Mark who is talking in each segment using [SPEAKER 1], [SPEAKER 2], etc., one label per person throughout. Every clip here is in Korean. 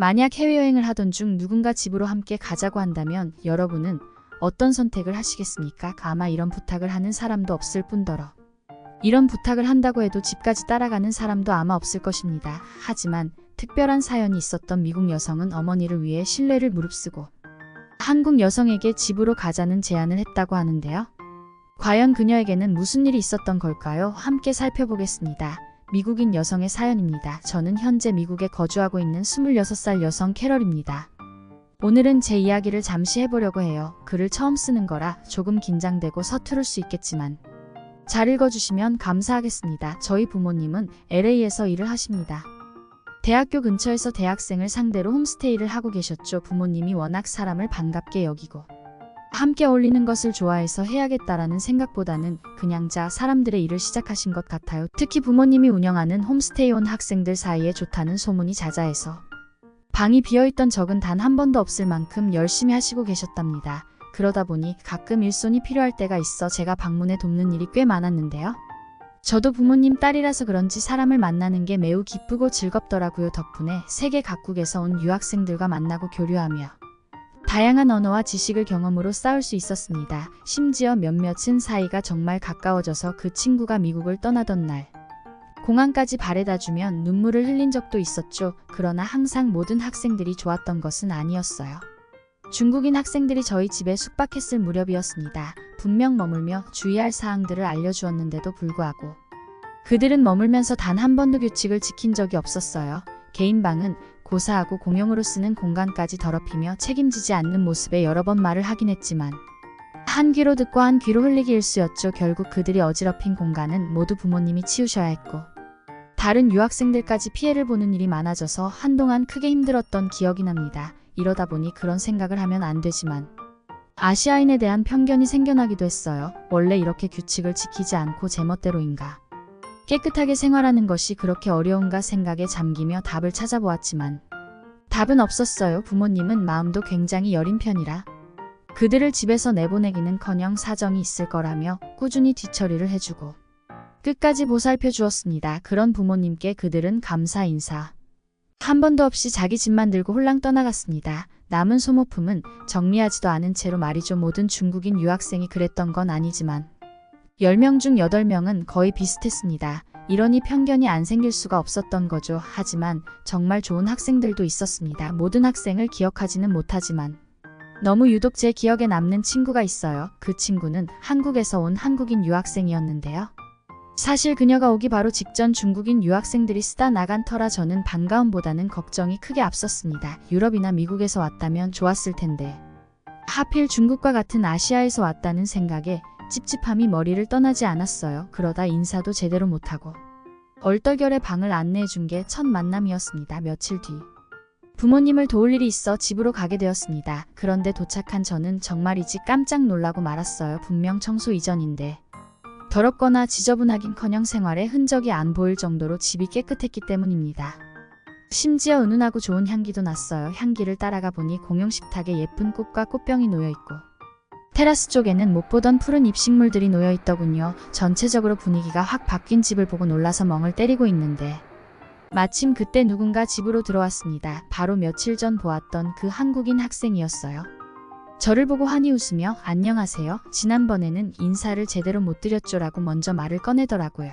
[SPEAKER 1] 만약 해외여행을 하던 중 누군가 집으로 함께 가자고 한다면 여러분은 어떤 선택을 하시겠습니까? 아마 이런 부탁을 하는 사람도 없을 뿐더러 이런 부탁을 한다고 해도 집까지 따라가는 사람도 아마 없을 것입니다. 하지만 특별한 사연이 있었던 미국 여성은 어머니를 위해 신뢰를 무릅쓰고 한국 여성에게 집으로 가자는 제안을 했다고 하는데요. 과연 그녀에게는 무슨 일이 있었던 걸까요? 함께 살펴보겠습니다. 미국인 여성의 사연입니다. 저는 현재 미국에 거주하고 있는 26살 여성 캐럴입니다. 오늘은 제 이야기를 잠시 해보려고 해요. 글을 처음 쓰는 거라 조금 긴장되고 서투를 수 있겠지만 잘 읽어주시면 감사하겠습니다. 저희 부모님은 LA에서 일을 하십니다. 대학교 근처에서 대학생을 상대로 홈스테이를 하고 계셨죠. 부모님이 워낙 사람을 반갑게 여기고 함께 어울리는 것을 좋아해서 해야겠다라는 생각보다는 그냥 자 사람들의 일을 시작하신 것 같아요. 특히 부모님이 운영하는 홈스테이 온 학생들 사이에 좋다는 소문이 자자해서 방이 비어있던 적은 단 한 번도 없을 만큼 열심히 하시고 계셨답니다. 그러다 보니 가끔 일손이 필요할 때가 있어 제가 방문해 돕는 일이 꽤 많았는데요. 저도 부모님 딸이라서 그런지 사람을 만나는 게 매우 기쁘고 즐겁더라고요. 덕분에 세계 각국에서 온 유학생들과 만나고 교류하며 다양한 언어와 지식을 경험으로 쌓을 수 있었습니다. 심지어 몇몇은 사이가 정말 가까워져서 그 친구가 미국을 떠나던 날 공항까지 바래다 주면 눈물을 흘린 적도 있었죠. 그러나 항상 모든 학생들이 좋았던 것은 아니었어요. 중국인 학생들이 저희 집에 숙박했을 무렵이었습니다. 분명 머물며 주의할 사항들을 알려주었는데도 불구하고 그들은 머물면서 단 한 번도 규칙을 지킨 적이 없었어요. 개인 방은 고사하고 공용으로 쓰는 공간까지 더럽히며 책임지지 않는 모습에 여러 번 말을 하긴 했지만 한 귀로 듣고 한 귀로 흘리기 일쑤였죠. 결국 그들이 어지럽힌 공간은 모두 부모님이 치우셔야 했고 다른 유학생들까지 피해를 보는 일이 많아져서 한동안 크게 힘들었던 기억이 납니다. 이러다 보니 그런 생각을 하면 안 되지만 아시아인에 대한 편견이 생겨나기도 했어요. 원래 이렇게 규칙을 지키지 않고 제멋대로인가. 깨끗하게 생활하는 것이 그렇게 어려운가 생각에 잠기며 답을 찾아보았지만 답은 없었어요. 부모님은 마음도 굉장히 여린 편이라 그들을 집에서 내보내기는 커녕 사정이 있을 거라며 꾸준히 뒤처리를 해주고 끝까지 보살펴 주었습니다. 그런 부모님께 그들은 감사 인사. 한 번도 없이 자기 집만 들고 홀랑 떠나갔습니다. 남은 소모품은 정리하지도 않은 채로 말이죠. 모든 중국인 유학생이 그랬던 건 아니지만 10명 중 8명은 거의 비슷했습니다. 이러니 편견이 안 생길 수가 없었던 거죠. 하지만 정말 좋은 학생들도 있었습니다. 모든 학생을 기억하지는 못하지만 너무 유독 제 기억에 남는 친구가 있어요. 그 친구는 한국에서 온 한국인 유학생이었는데요. 사실 그녀가 오기 바로 직전 중국인 유학생들이 쓰다 나간 터라 저는 반가움보다는 걱정이 크게 앞섰습니다. 유럽이나 미국에서 왔다면 좋았을 텐데. 하필 중국과 같은 아시아에서 왔다는 생각에 찝찝함이 머리를 떠나지 않았어요. 그러다 인사도 제대로 못하고. 얼떨결에 방을 안내해 준 게 첫 만남이었습니다. 며칠 뒤. 부모님을 도울 일이 있어 집으로 가게 되었습니다. 그런데 도착한 저는 정말이지 깜짝 놀라고 말았어요. 분명 청소 이전인데. 더럽거나 지저분하긴커녕 생활에 흔적이 안 보일 정도로 집이 깨끗했기 때문입니다. 심지어 은은하고 좋은 향기도 났어요. 향기를 따라가 보니 공용 식탁에 예쁜 꽃과 꽃병이 놓여 있고 테라스 쪽에는 못 보던 푸른 잎식물들이 놓여 있더군요. 전체적으로 분위기가 확 바뀐 집을 보고 놀라서 멍을 때리고 있는데 마침 그때 누군가 집으로 들어왔습니다. 바로 며칠 전 보았던 그 한국인 학생이었어요. 저를 보고 환히 웃으며 안녕하세요. 지난번에는 인사를 제대로 못 드렸죠 라고 먼저 말을 꺼내더라고요.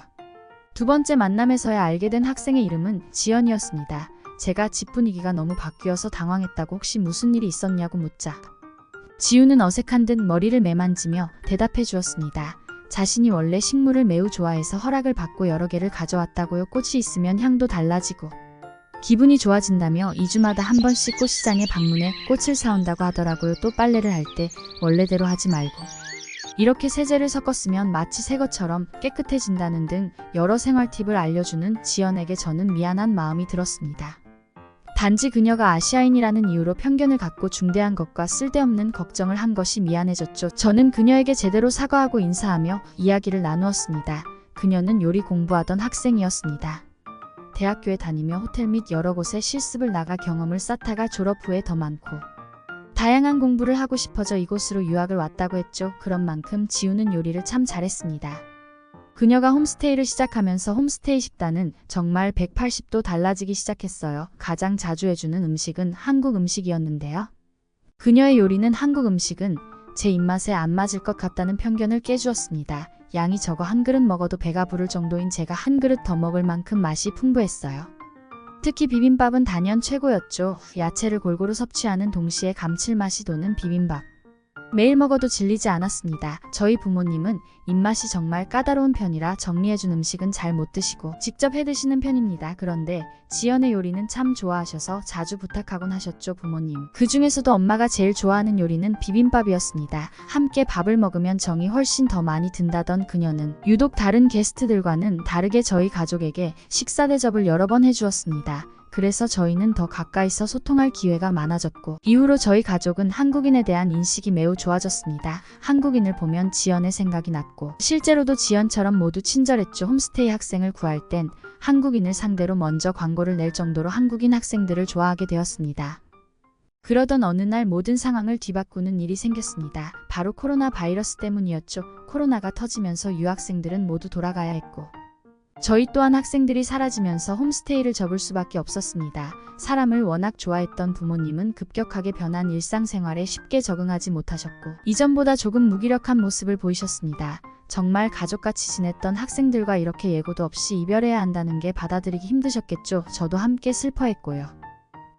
[SPEAKER 1] 두 번째 만남에서야 알게 된 학생의 이름은 지연이었습니다. 제가 집 분위기가 너무 바뀌어서 당황했다고 혹시 무슨 일이 있었냐고 묻자. 지우는 어색한 듯 머리를 매만지며 대답해 주었습니다. 자신이 원래 식물을 매우 좋아해서 허락을 받고 여러 개를 가져왔다고요. 꽃이 있으면 향도 달라지고 기분이 좋아진다며 2주마다 한 번씩 꽃시장에 방문해 꽃을 사온다고 하더라고요. 또 빨래를 할 때 원래대로 하지 말고 이렇게 세제를 섞었으면 마치 새 것처럼 깨끗해진다는 등 여러 생활 팁을 알려주는 지연에게 저는 미안한 마음이 들었습니다. 단지 그녀가 아시아인이라는 이유로 편견을 갖고 중대한 것과 쓸데없는 걱정을 한 것이 미안해졌죠. 저는 그녀에게 제대로 사과하고 인사하며 이야기를 나누었습니다. 그녀는 요리 공부하던 학생이었습니다. 대학교에 다니며 호텔 및 여러 곳에 실습을 나가 경험을 쌓다가 졸업 후에 더 많고 다양한 공부를 하고 싶어져 이곳으로 유학을 왔다고 했죠. 그런 만큼 지우는 요리를 참 잘했습니다. 그녀가 홈스테이를 시작하면서 홈스테이 식단은 정말 180도 달라지기 시작했어요. 가장 자주 해주는 음식은 한국 음식이었는데요. 그녀의 요리는 한국 음식은 제 입맛에 안 맞을 것 같다는 편견을 깨주었습니다. 양이 적어 한 그릇 먹어도 배가 부를 정도인 제가 한 그릇 더 먹을 만큼 맛이 풍부했어요. 특히 비빔밥은 단연 최고였죠. 야채를 골고루 섭취하는 동시에 감칠맛이 도는 비빔밥. 매일 먹어도 질리지 않았습니다. 저희 부모님은 입맛이 정말 까다로운 편이라 정리해준 음식은 잘 못 드시고 직접 해 드시는 편입니다. 그런데 지연의 요리는 참 좋아하셔서 자주 부탁하곤 하셨죠, 부모님. 그 중에서도 엄마가 제일 좋아하는 요리는 비빔밥이었습니다. 함께 밥을 먹으면 정이 훨씬 더 많이 든다던 그녀는 유독 다른 게스트들과는 다르게 저희 가족에게 식사 대접을 여러 번 해주었습니다. 그래서 저희는 더 가까이서 소통할 기회가 많아졌고 이후로 저희 가족은 한국인에 대한 인식이 매우 좋아졌습니다. 한국인을 보면 지연의 생각이 났고 실제로도 지연처럼 모두 친절했죠. 홈스테이 학생을 구할 땐 한국인을 상대로 먼저 광고를 낼 정도로 한국인 학생들을 좋아하게 되었습니다. 그러던 어느 날 모든 상황을 뒤바꾸는 일이 생겼습니다. 바로 코로나 바이러스 때문이었죠. 코로나가 터지면서 유학생들은 모두 돌아가야 했고 저희 또한 학생들이 사라지면서 홈스테이를 접을 수밖에 없었습니다. 사람을 워낙 좋아했던 부모님은 급격하게 변한 일상생활에 쉽게 적응하지 못하셨고 이전보다 조금 무기력한 모습을 보이셨습니다. 정말 가족같이 지냈던 학생들과 이렇게 예고도 없이 이별해야 한다는 게 받아들이기 힘드셨겠죠. 저도 함께 슬퍼했고요.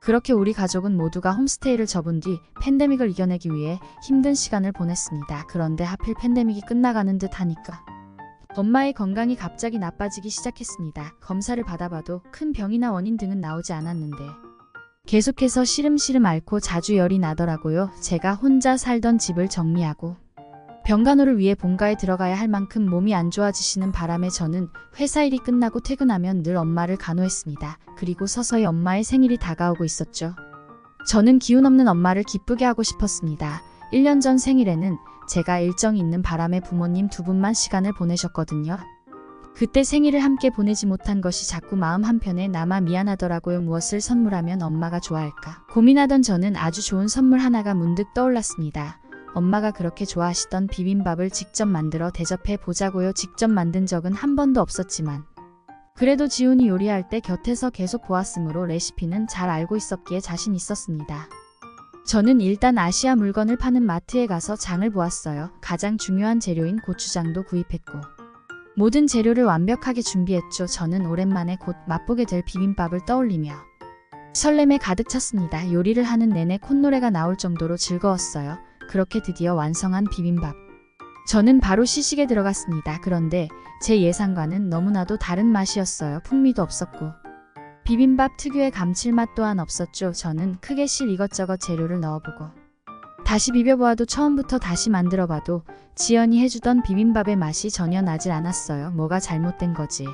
[SPEAKER 1] 그렇게 우리 가족은 모두가 홈스테이를 접은 뒤 팬데믹을 이겨내기 위해 힘든 시간을 보냈습니다. 그런데 하필 팬데믹이 끝나가는 듯 하니까 엄마의 건강이 갑자기 나빠지기 시작했습니다. 검사를 받아봐도 큰 병이나 원인 등은 나오지 않았는데 계속해서 시름시름 앓고 자주 열이 나더라고요. 제가 혼자 살던 집을 정리하고 병간호를 위해 본가에 들어가야 할 만큼 몸이 안 좋아지시는 바람에 저는 회사 일이 끝나고 퇴근하면 늘 엄마를 간호했습니다. 그리고 서서히 엄마의 생일이 다가오고 있었죠. 저는 기운 없는 엄마를 기쁘게 하고 싶었습니다. 1년 전 생일에는 제가 일정이 있는 바람에 부모님 두 분만 시간을 보내셨거든요. 그때 생일을 함께 보내지 못한 것이 자꾸 마음 한편에 남아 미안하더라고요. 무엇을 선물하면 엄마가 좋아할까? 고민하던 저는 아주 좋은 선물 하나가 문득 떠올랐습니다. 엄마가 그렇게 좋아하시던 비빔밥을 직접 만들어 대접해 보자고요. 직접 만든 적은 한 번도 없었지만 그래도 지훈이 요리할 때 곁에서 계속 보았으므로 레시피는 잘 알고 있었기에 자신 있었습니다. 저는 일단 아시아 물건을 파는 마트에 가서 장을 보았어요. 가장 중요한 재료인 고추장도 구입했고 모든 재료를 완벽하게 준비했죠. 저는 오랜만에 곧 맛보게 될 비빔밥을 떠올리며 설렘에 가득 찼습니다. 요리를 하는 내내 콧노래가 나올 정도로 즐거웠어요. 그렇게 드디어 완성한 비빔밥. 저는 바로 시식에 들어갔습니다. 그런데 제 예상과는 너무나도 다른 맛이었어요. 풍미도 없었고 비빔밥 특유의 감칠맛 또한 없었죠. 저는 크게 실 이것저것 재료를 넣어보고 다시 비벼보아도 처음부터 다시 만들어봐도 지연이 해주던 비빔밥의 맛이 전혀 나질 않았어요. 뭐가 잘못된 거지.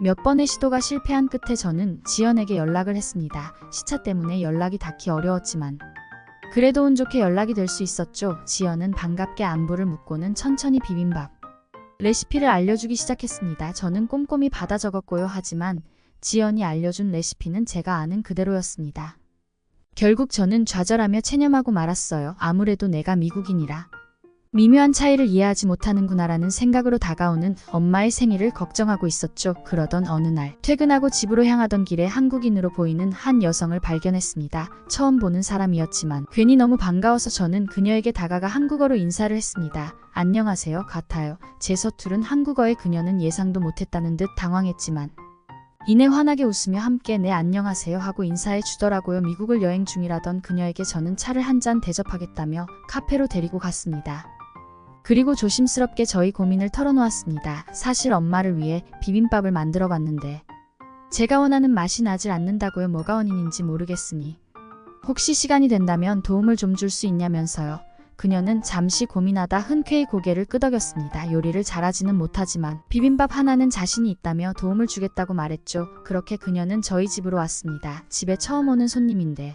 [SPEAKER 1] 몇 번의 시도가 실패한 끝에 저는 지연에게 연락을 했습니다. 시차 때문에 연락이 닿기 어려웠지만 그래도 운 좋게 연락이 될 수 있었죠. 지연은 반갑게 안부를 묻고는 천천히 비빔밥 레시피를 알려주기 시작했습니다. 저는 꼼꼼히 받아 적었고요. 하지만 지연이 알려준 레시피는 제가 아는 그대로였습니다. 결국 저는 좌절하며 체념하고 말았어요. 아무래도 내가 미국인이라. 미묘한 차이를 이해하지 못하는구나라는 생각으로 다가오는 엄마의 생일을 걱정하고 있었죠. 그러던 어느 날 퇴근하고 집으로 향하던 길에 한국인으로 보이는 한 여성을 발견했습니다. 처음 보는 사람이었지만 괜히 너무 반가워서 저는 그녀에게 다가가 한국어로 인사를 했습니다. 안녕하세요. 같아요. 제 서투른 한국어에 그녀는 예상도 못했다는 듯 당황했지만 이내 환하게 웃으며 함께 네 안녕하세요 하고 인사해 주더라고요. 미국을 여행 중이라던 그녀에게 저는 차를 한 잔 대접하겠다며 카페로 데리고 갔습니다. 그리고 조심스럽게 저희 고민을 털어놓았습니다. 사실 엄마를 위해 비빔밥을 만들어 봤는데 제가 원하는 맛이 나질 않는다고요. 뭐가 원인인지 모르겠으니 혹시 시간이 된다면 도움을 좀 줄 수 있냐면서요. 그녀는 잠시 고민하다 흔쾌히 고개를 끄덕였습니다. 요리를 잘하지는 못하지만 비빔밥 하나는 자신이 있다며 도움을 주겠다고 말했죠. 그렇게 그녀는 저희 집으로 왔습니다. 집에 처음 오는 손님인데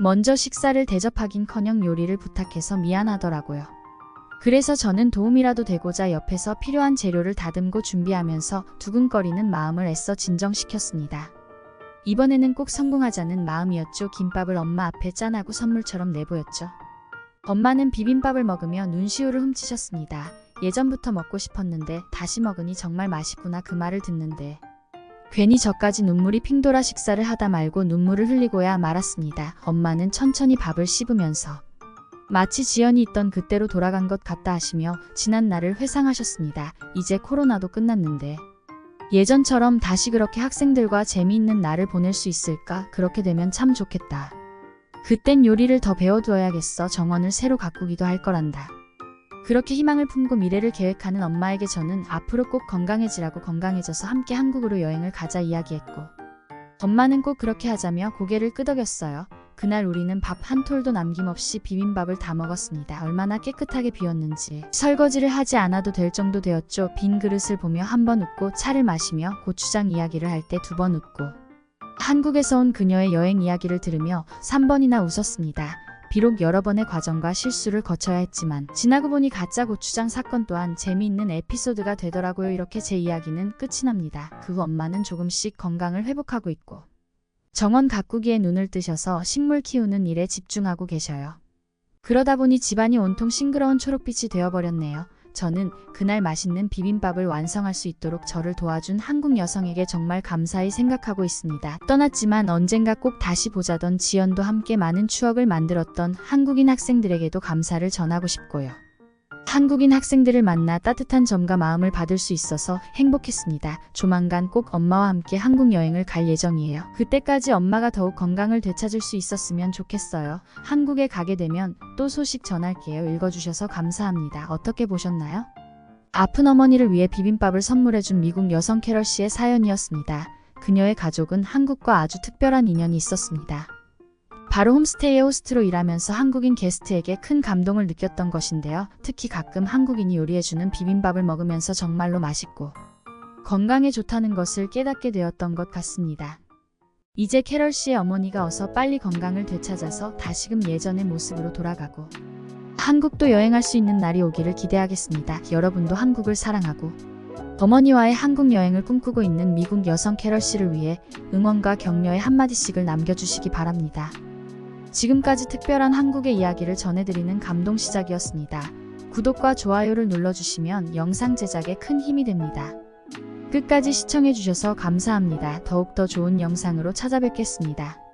[SPEAKER 1] 먼저 식사를 대접하긴커녕 요리를 부탁해서 미안하더라고요. 그래서 저는 도움이라도 되고자 옆에서 필요한 재료를 다듬고 준비하면서 두근거리는 마음을 애써 진정시켰습니다. 이번에는 꼭 성공하자는 마음이었죠. 김밥을 엄마 앞에 짠하고 선물처럼 내보였죠. 엄마는 비빔밥을 먹으며 눈시울을 훔치셨습니다. 예전부터 먹고 싶었는데 다시 먹으니 정말 맛있구나 그 말을 듣는데 괜히 저까지 눈물이 핑돌아 식사를 하다 말고 눈물을 흘리고야 말았습니다. 엄마는 천천히 밥을 씹으면서 마치 지연이 있던 그때로 돌아간 것 같다 하시며 지난 날을 회상하셨습니다. 이제 코로나도 끝났는데 예전처럼 다시 그렇게 학생들과 재미있는 날을 보낼 수 있을까? 그렇게 되면 참 좋겠다. 그땐 요리를 더 배워두어야겠어. 정원을 새로 가꾸기도 할 거란다. 그렇게 희망을 품고 미래를 계획하는 엄마에게 저는 앞으로 꼭 건강해지라고 건강해져서 함께 한국으로 여행을 가자 이야기했고 엄마는 꼭 그렇게 하자며 고개를 끄덕였어요. 그날 우리는 밥 한 톨도 남김없이 비빔밥을 다 먹었습니다. 얼마나 깨끗하게 비웠는지 설거지를 하지 않아도 될 정도 되었죠. 빈 그릇을 보며 한 번 웃고 차를 마시며 고추장 이야기를 할 때 두 번 웃고 한국에서 온 그녀의 여행 이야기를 들으며 3번이나 웃었습니다. 비록 여러 번의 과정과 실수를 거쳐야 했지만 지나고 보니 가짜 고추장 사건 또한 재미있는 에피소드가 되더라고요. 이렇게 제 이야기는 끝이 납니다. 그 후 엄마는 조금씩 건강을 회복하고 있고 정원 가꾸기에 눈을 뜨셔서 식물 키우는 일에 집중하고 계셔요. 그러다 보니 집안이 온통 싱그러운 초록빛이 되어버렸네요. 저는 그날 맛있는 비빔밥을 완성할 수 있도록 저를 도와준 한국 여성에게 정말 감사히 생각하고 있습니다. 떠났지만 언젠가 꼭 다시 보자던 지연도 함께 많은 추억을 만들었던 한국인 학생들에게도 감사를 전하고 싶고요. 한국인 학생들을 만나 따뜻한 점과 마음을 받을 수 있어서 행복했습니다. 조만간 꼭 엄마와 함께 한국 여행을 갈 예정이에요. 그때까지 엄마가 더욱 건강을 되찾을 수 있었으면 좋겠어요. 한국에 가게 되면 또 소식 전할게요. 읽어주셔서 감사합니다. 어떻게 보셨나요? 아픈 어머니를 위해 비빔밥을 선물해준 미국 여성 캐럴 씨의 사연이었습니다. 그녀의 가족은 한국과 아주 특별한 인연이 있었습니다. 바로 홈스테이의 호스트로 일하면서 한국인 게스트에게 큰 감동을 느꼈던 것인데요. 특히 가끔 한국인이 요리해주는 비빔밥을 먹으면서 정말로 맛있고 건강에 좋다는 것을 깨닫게 되었던 것 같습니다. 이제 캐럴 씨의 어머니가 어서 빨리 건강을 되찾아서 다시금 예전의 모습으로 돌아가고 한국도 여행할 수 있는 날이 오기를 기대하겠습니다. 여러분도 한국을 사랑하고 어머니와의 한국 여행을 꿈꾸고 있는 미국 여성 캐럴 씨를 위해 응원과 격려의 한마디씩을 남겨주시기 바랍니다. 지금까지 특별한 한국의 이야기를 전해드리는 감동 시작이었습니다. 구독과 좋아요를 눌러주시면 영상 제작에 큰 힘이 됩니다. 끝까지 시청해주셔서 감사합니다. 더욱더 좋은 영상으로 찾아뵙겠습니다.